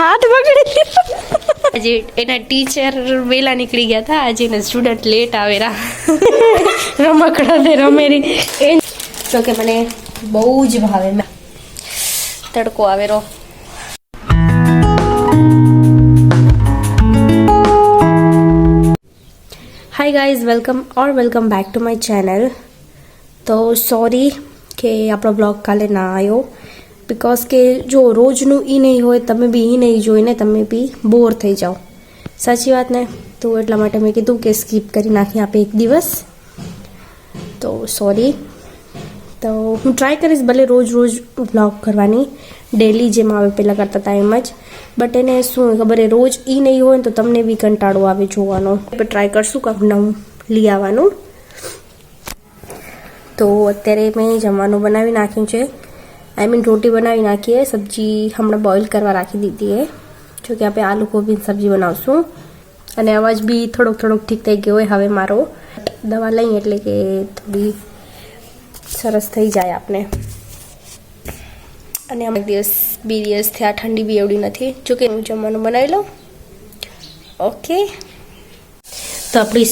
હાથ પકડી આજે એના ટીચર વહેલા નીકળી ગયા હતા આજે એના સ્ટુડન્ટ લેટ આવેલા રમકડા રમેરી. એ તો કે મને બહુ જ ભાવે. તડકો આવેલો hi guys welcome or welcome back to my channel તો સોરી કે આપણો બ્લોગ કાલે ના આવ્યો બિકોઝ કે જો રોજનું એ નહીં હોય, તમે બી એ નહીં જોઈને તમે બી બોર થઈ જાઓ. સાચી વાત ને? તો એટલા માટે મેં કીધું કે સ્કીપ કરી નાખી આપે એક દિવસ. તો સોરી તો હું ટ્રાય કરીશ ભલે રોજ રોજ બ્લોગ કરવાની. ડેલી જેમ આવે પહેલાં કરતા હતા એમ જ. બટ એને શું ખબર એ રોજ એ નહીં હોય તો તમને બી કંટાળો આવે જોવાનો. ટ્રાય કરશું કાંક નવું લઈ આવવાનું. તો અત્યારે મેં જમવાનું બનાવી નાખ્યું છે. આઈ મીન રોટી બનાવી નાખીએ સબ્જી હમણાં બોઇલ કરવા રાખી દીધી એ જો કે આપણે આલુ કોબીની સબ્જી બનાવશું અને અવાજ બી થોડોક થોડોક ઠીક થઈ ગયો હોય હવે મારો દવા લઈએ એટલે કે થોડી સરસ થઈ જાય આપને અને અમુક દિવસ બે દિવસથી આ ઠંડી બી એવડી નથી જો કે હું જમવાનું બનાવી લઉં ઓકે તો આપણી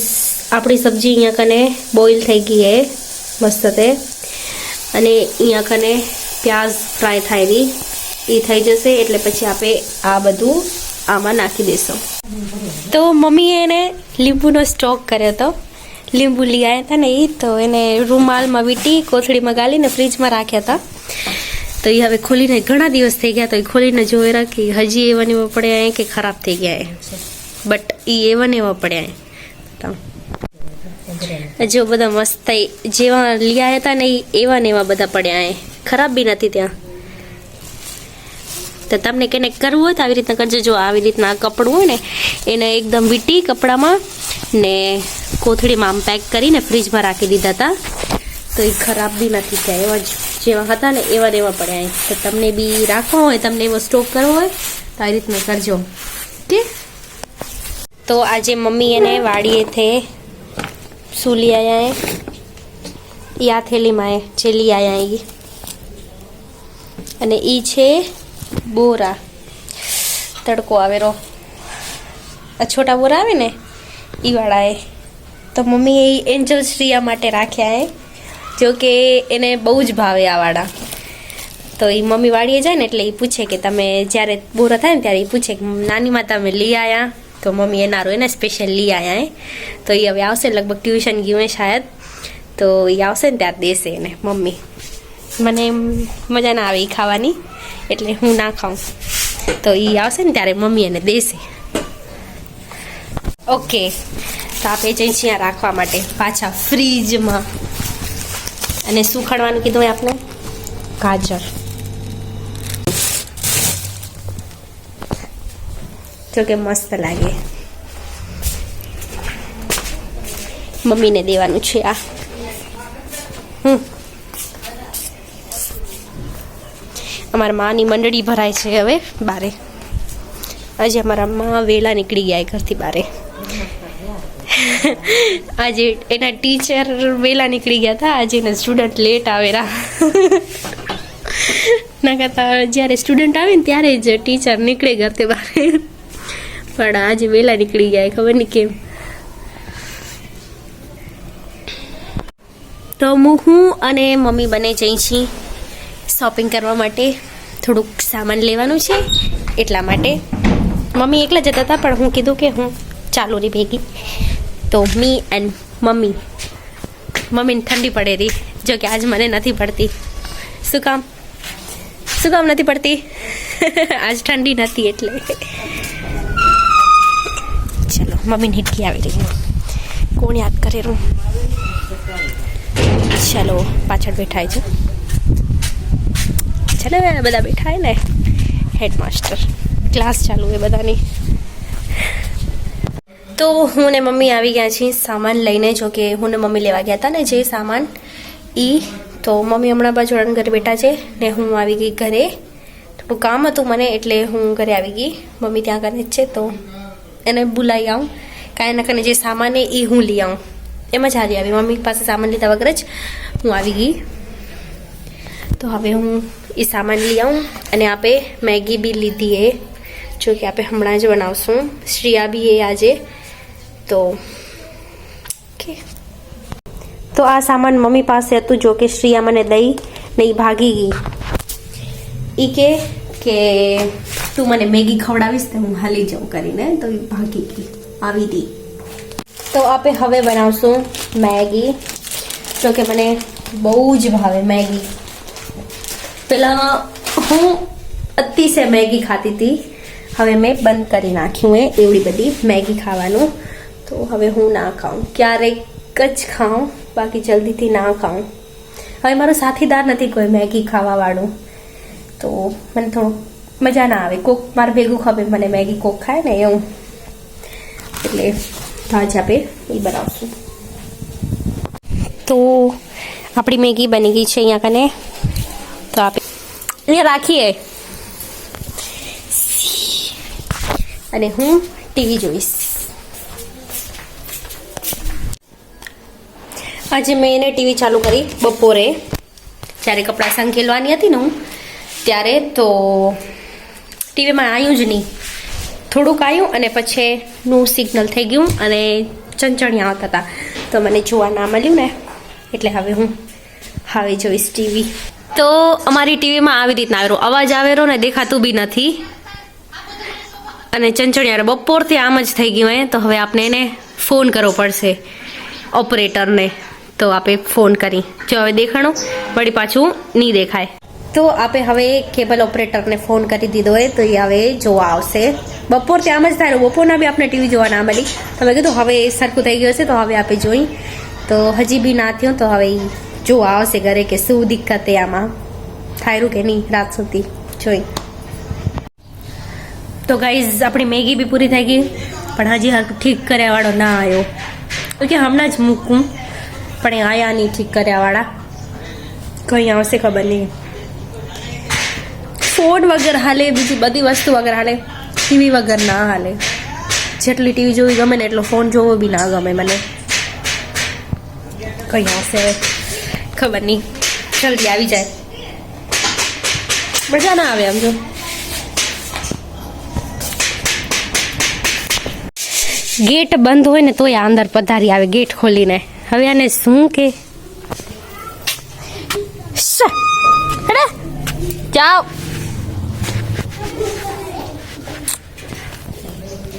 આપણી સબ્જી અહીંયા કને બોઇલ થઈ ગઈ છે મસ્ત તે અને અહીંયા કને પ્યાઝ ફ્રાય થાય એ થઈ જશે એટલે પછી આપણે આ બધું આમાં નાખી દઈશું તો મમ્મીએ એને લીંબુનો સ્ટોક કર્યો હતો લીંબુ લઈ આવ્યા હતા ને એ તો એને રૂમાલમાં વીટી, કોથળીમાં ગાલીને ફ્રીજમાં રાખ્યા હતા. તો એ હવે ખોલીને ઘણા દિવસ થઈ ગયા તો એ ખોલીને જોઈ રાખી હજી એવા ને એવા પડ્યા કે ખરાબ થઈ ગયા એ બટ એ એવા ને એવા પડ્યા તો જો બધા મસ્ત જેવા જેવા આવ્યા હતા ને એવા ને એવા બધા પડ્યા એ ખરાબ બી નથી ત્યાં. તો તમને કેને કરવું હોય તો આવી રીતના કરજો. જો આવી રીતના કપડું હોય ને, એને એકદમ વીટી કપડામાં ને કોથળીમાં આમ પેક કરીને ફ્રીજમાં રાખી દીધા હતા. તો એ ખરાબ બી નથી થયા એવા જ જેવા હતા ને, એવા રહેવા પડ્યા. તો તમને બી રાખવા હોય, તમને એવો સ્ટોક કરવો હોય, તો આવી રીતના કરજો. ઓકે? તો આજે મમ્મી એને વાડીએથી શું લઈ એ યા થેલીમાં એ જે લઈ આવ્યા એ અને એ છે બોરા. તડકો આવેલો. આ છોટા બોરા આવે ને એ તો મમ્મીએ એન્જલ શ્રીયા માટે રાખ્યા એ જો કે એને બહુ જ ભાવે આ વાળા. તો એ મમ્મી વાળીએ જાય ને એટલે એ પૂછે કે તમે જ્યારે બોરા થાય ને ત્યારે એ પૂછે કે નાનીમાં તમે લઈ આવ્યા તો મમ્મી એનારો એને સ્પેશિયલ લઈ આવ્યા એ તો એ હવે આવશે લગભગ ટ્યુશન ગયું શાયદ. તો એ આવશે ને ત્યારે દેશે એને, મમ્મી. મને મજા ના આવે એ ખાવાની એટલે હું ના ખાઉં. તો એ આવશે ને ત્યારે મમ્મી એને દેશે. ઓકે તો આપણે જઈ છીએ રાખવા માટે. પાછા ફ્રીજમાં. અને શું ખડવાનું કીધું હોય આપણે ગાજર. જો કે મસ્ત લાગે. મમ્મીને દેવાનું છે આ. અમારા માની મંડળી ભરાય છે હવે બારે. આજે અમારા મા વેલા નીકળી ગયા ઘરથી બારે. આજે એના ટીચર વેલા નીકળી ગયા હતા. આજે એના સ્ટુડન્ટ લેટ આવેલા. ના કરતા જ્યારે સ્ટુડન્ટ આવે ને ત્યારે જ ટીચર નીકળે ઘરથી બારે. પણ આજે વહેલા નીકળી ગયા ખબર નહીં કેમ. તો હું અને મમ્મી બને જઈ છીએ શોપિંગ કરવા માટે. થોડુંક સામાન લેવાનું છે, એટલા માટે મમ્મી એકલા જતા હતા, પણ હું કીધું કે હું ચાલુ રહી ભેગી. તો મી એન્ડ મમ્મી, મમ્મીને ઠંડી પડે રહી, જો કે આજ મને નથી પડતી. શું કામ? શું કામ નથી પડતી? આજ ઠંડી નથી એટલે. ચલો, મમ્મીને હિટકી આવી રહી કોણ યાદ કરેલું ચલો, પાછળ બેઠાય છે. ચલો ને બધા બેઠા ને હેડમાસ્ટર ક્લાસ ચાલુ એ બધાની. તો હું ને મમ્મી આવી ગયા છીએ સામાન લઈને, જો કે હું ને મમ્મી લેવા ગયા હતા ને જે સામાન ઈ. તો મમ્મી હમણાં બાજુ ઘરે બેઠા છે ને હું આવી ગઈ ઘરે. થોડું કામ હતું મને, એટલે હું ઘરે આવી ગઈ. મમ્મી ત્યાં ઘરે જ છે, તો એને બોલાવી આવું. કાંઈ ના કાંઈ જે સામાન એ એ હું લઈ આવું. એમ જ હારી આવી. મમ્મી પાસે સામાન લીધા વગર જ હું આવી ગઈ. તો હવે હું એ સામાન લઈ આવું અને આપે મેગી બી લીધી એ. જો કે આપણે હમણાં જ બનાવશું. શ્રિયા બી એ આજે. તો, ઓકે. તો આ સામાન મમ્મી પાસે હતું જો કે શ્રિયા મને દઈ નહીં ભાગી ગઈ. ઈ કે કે તું મને મેગી ખવડાવીશ તો હું હાલી જાઉં કરીને. તો એ ભાગી ગઈ. આવી હતી તો આપણે હવે બનાવશું મેગી. જો કે મને બહુ જ ભાવે મેગી. પેલા હું અતિશય મેગી ખાતી હતી હવે મેં બંધ કરી નાખ્યું એ, એવડી બધી મેગી ખાવાનું. તો હવે હું ના ખાઉં. ક્યારેક જ ખાઉં. બાકી જલ્દીથી ના ખાઉં. હવે મારો સાથીદાર નથી કોઈ મેગી ખાવાવાળું. તો મને થોડું મજા ના આવે. કોક મારે ભેગું ખબર મને મેગી કોક ખાય ને એવું. એટલે ભાજ આપે, એ બનાવશું. તો આપણી મેગી બની ગઈ છે અહીંયા કને. અહીંયા રાખીએ. અને હું ટીવી જોઈશ. આજે મેં એને ટીવી ચાલુ કરી બપોરે. જ્યારે કપડાં સંકેલવાની હતી ને હું, ત્યારે તો ટીવીમાં આવ્યું જ નહીં. થોડુંક આવ્યું અને પછીનું સિગ્નલ થઈ ગયું અને ચંચણિયા આવતા હતા. તો મને જોવા ના મળ્યું ને. એટલે હવે હું હવે જોઈશ ટીવી. તો અમારી ટીવીમાં આવી રીતના આવેલો અવાજ આવેલો ને દેખાતું બી નથી. અને ચંચણિયારે બપોરથી આમ જ થઈ ગયું હોય તો હવે આપણે એને ફોન કરવો પડશે ઓપરેટરને. તો આપણે ફોન કરી. જો હવે દેખાણું. વળી પાછું નહીં દેખાય. તો આપણે હવે કેબલ ઓપરેટરને ફોન કરી દીધો હોય તો એ હવે જોવા આવશે. બપોરથી આમ જ થાય બપોરના બી આપણે ટીવી જોવા ના મળી તો મેં કીધું હવે એ સરખું થઈ ગયું હશે તો હવે આપણે જોઈ. તો હજી બી ના થયું તો હવે જોવા આવશે ઘરે કે શું દિક્કત એ આમાં? થાયરું કે નહીં રાત સુધી? જોઈ. તો ગાઈઝ આપણી મેગી બી પૂરી થઈ ગઈ. પણ હજી ઠીક કર્યાવાળો ના આવ્યો ઓકે હમણાં જ મૂકું. પણ આયા નહીં ઠીક કર્યાવાળા. કઈ આવશે ખબર નહીં. ફોન વગર હાલે, બીજી બધી વસ્તુ વગર હાલે. ટીવી વગર ના હાલે. જેટલી ટીવી જોવી ગમે ને એટલો ફોન જોવો બી ના ગમે મને. કઈ આવશે ખબર નહીં. જલ્દી આવી જાય. મજા ના આવે આમ જો ગેટ બંધ હોય ને તોય આ અંદર પધારી આવે, ગેટ ખોલીને. હવે આને શું કે? શ! હેડે! જાઓ.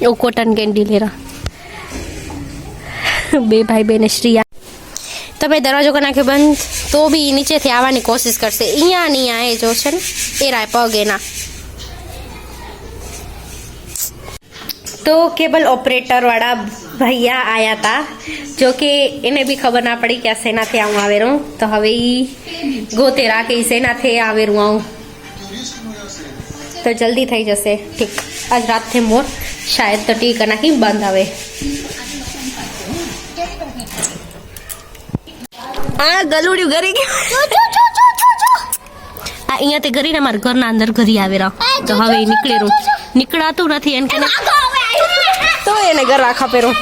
ઓ કોટન કેન્ડી લેરા. બે ભાઈ બેને શ્રીયા. તમે દરવાજો કરી નાખ્યો બંધ. તો બી નીચેથી આવવાની કોશિશ કરશે. અહીંયા ને અહીંયા જો છે ને. એ રાય પગ એના. તો કેબલ ઓપરેટર વાળા ભૈયા આવ્યા હતા જો કે એને બી ખબર ના પડી કે આ શેનાથી આવું આવેરું તો હવે એ ગોતે રાખે શેનાથી આવેરું આવું. તો જલ્દી થઈ જશે. ઠીક. આજ રાતથી મોર. શાયદ તો ટીકા નાખી બંધ આવે. આ ગલુડિયું ઘરે ગયું. આ અહીંયાથી ઘરીને મારા ઘરના અંદર ઘરી આવેરા તો હવે ઈ નીકળી રહ્યું નીકળાતું નથી એને કે તો એને ઘર રાખા પેરું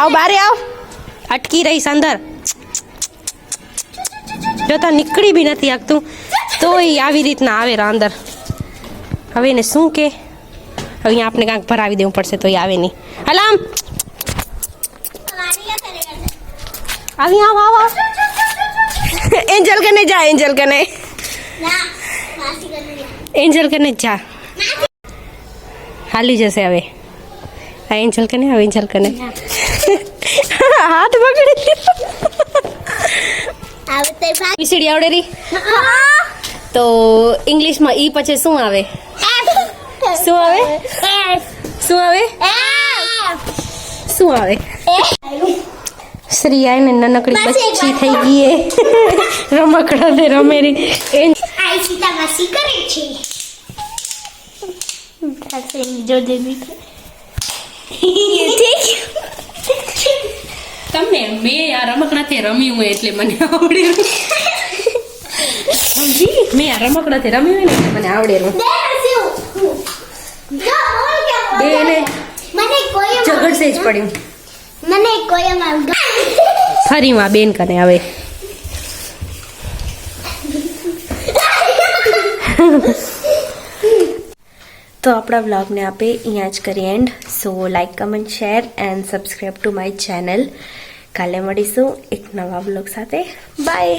આવ બારે આવ. અટકી રહીશ અંદર. જો તો નીકળી બી નથી આગતું તો એ આવી રીતના આવે રા અંદર. હવે એને શું કે? હવે અહીંયા આપણે કાંઈક ભરાવી દેવું પડશે તો એ આવે નહીં. હલામ. આવી આવ આવ એન્જલ કને જા એન્જલ કને એન્જલ કને જા હાલી જશે હવે આ એન્જલ કને આ એન્જલ કને હાથ પકડી બીસીડી આવડે રી તો ઇંગ્લિશમાં ઈ પછી શું આવે શું આવે શું આવે શું આવે શ્રીયા ને નાનકડી બચ્ચી થઈ ગઈ એ. રમકડા દે રમેરી એ આઈસીતા મસ્તી કરે છે. જો દેવી તમને મેં આ રમકડાથી રમ્યું હોય એટલે મને આવડેલું સમજી મેં આ રમકડાથી રમ્યું હોય ને એટલે મને આવડેલું બે મને ઝઘડશે જ પડ્યું. મને કોઈ ફરી માં બેન કને આવે તો આપણા વ્લોગને આપે અહીંયા જ કરીએ and so like comment share and subscribe to my channel કાલે મળીશું એક નવા વ્લોગ સાથે. બાય